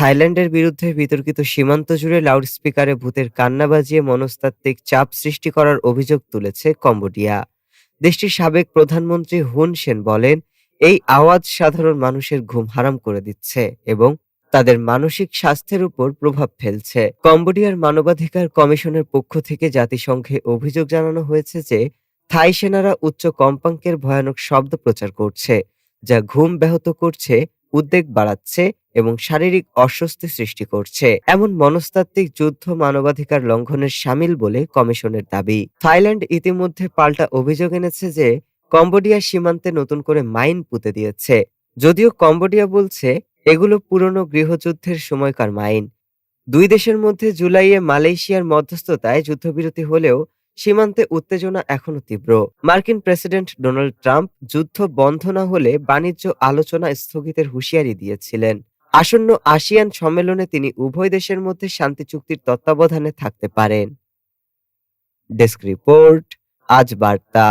থাইল্যান্ডের বিরুদ্ধে বিতর্কিত সীমান্ত জুড়ে লাউডস্পিকারে ভূতের কান্না বাজিয়ে মনস্তাত্ত্বিক চাপ সৃষ্টি করার অভিযোগ তুলেছে কম্বোডিয়া। দেশটির সাবেক প্রধানমন্ত্রী হুন সেন বলেন, এই আওয়াজ সাধারণ মানুষের ঘুম হারাম করে দিচ্ছে এবং তাদের মানসিক স্বাস্থ্যের উপর প্রভাব ফেলছে। কম্বোডিয়ার মানবাধিকার কমিশনের পক্ষ থেকে জাতিসংঘে অভিযোগ জানানো হয়েছে যে, থাই সেনারা উচ্চ কম্পাঙ্কের ভয়ানক শব্দ প্রচার করছে, যা ঘুম ব্যাহত করছে, উদ্বেগ বাড়াচ্ছে এবং শারীরিক অস্বস্তি সৃষ্টি করছে। এমন মনস্তাত্ত্বিক যুদ্ধ মানবাধিকার লঙ্ঘনের সামিল বলে কমিশনের দাবি। থাইল্যান্ড ইতিমধ্যে পাল্টা অভিযোগ এনেছে যে, কম্বোডিয়া সীমান্তে নতুন করে মাইন পুঁতে দিয়েছে। যদিও কম্বোডিয়া বলছে, এগুলো পুরনো গৃহযুদ্ধের সময়কার মাইন। দুই দেশের মধ্যে জুলাইয়ে মালয়েশিয়ার মধ্যস্থতায় যুদ্ধবিরতি হলেও সীমান্তে উত্তেজনা এখনও তীব্র। মার্কিন প্রেসিডেন্ট ডোনাল্ড ট্রাম্প যুদ্ধ বন্ধ না হলে বাণিজ্য আলোচনা স্থগিতের হুঁশিয়ারি দিয়েছিলেন। আসন্ন আসিয়ান সম্মেলনে তিনি উভয় দেশের মধ্যে শান্তি চুক্তির তত্ত্বাবধানে থাকতে পারেন। ডেস্ক রিপোর্ট, আজ বার্তা।